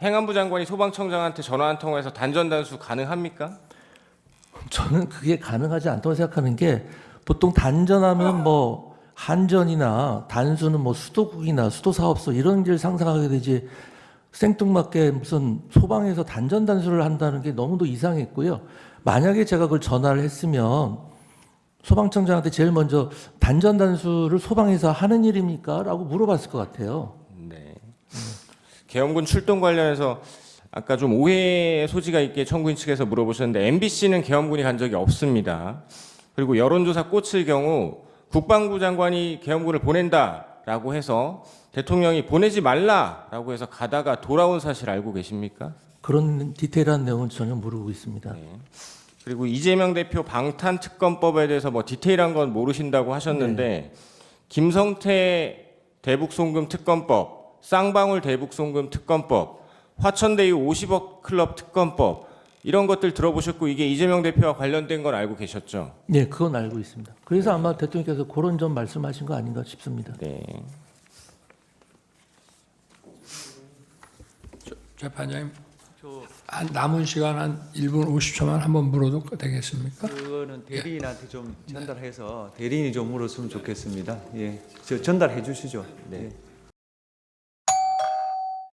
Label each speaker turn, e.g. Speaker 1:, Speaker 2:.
Speaker 1: 행안부 장관이 소방청장한테 전화 한 통화해서 단전 단수 가능합니까?
Speaker 2: 저는 그게 가능하지 않다고 생각하는 게 보통 단전하면 뭐 한전이나 단수는 뭐 수도국이나 수도사업소 이런 길 상상하게 되지 생뚱맞게 무슨 소방에서 단전 단수를 한다는 게 너무도 이상했고요. 만약에 제가 그걸 전화를 했으면 소방청장한테 제일 먼저 단전 단수를 소방에서 하는 일입니까? 라고 물어봤을 것 같아요.
Speaker 1: 네. 계엄군 출동 관련해서 아까 좀 오해 소지가 있게 청구인 측에서 물어보셨는데 MBC는 계엄군이 간 적이 없습니다. 그리고 여론조사 꽂힐 경우 국방부 장관이 계엄군을 보낸다라고 해서 대통령이 보내지 말라라고 해서 가다가 돌아온 사실 알고 계십니까?
Speaker 2: 그런 디테일한 내용은 전혀 모르고 있습니다.
Speaker 1: 네. 그리고 이재명 대표 방탄 특검법에 대해서 뭐 디테일한 건 모르신다고 하셨는데 김성태 대북 송금 특검법, 쌍방울 대북 송금 특검법, 화천대유 50억 클럽 특검법 이런 것들 들어보셨고 이게 이재명 대표와 관련된 건 알고 계셨죠?
Speaker 2: 네, 그건 알고 있습니다. 그래서 아마 대통령께서 그런 점 말씀하신 거 아닌가 싶습니다.
Speaker 1: 네.
Speaker 3: 재판장님, 한 남은 시간 한 1분 50초만 한번 물어도 되겠습니까?
Speaker 4: 그거는 대리인한테 좀 전달해서 대리인이 좀 물었으면 좋겠습니다. 예, 저 전달해 주시죠. 네.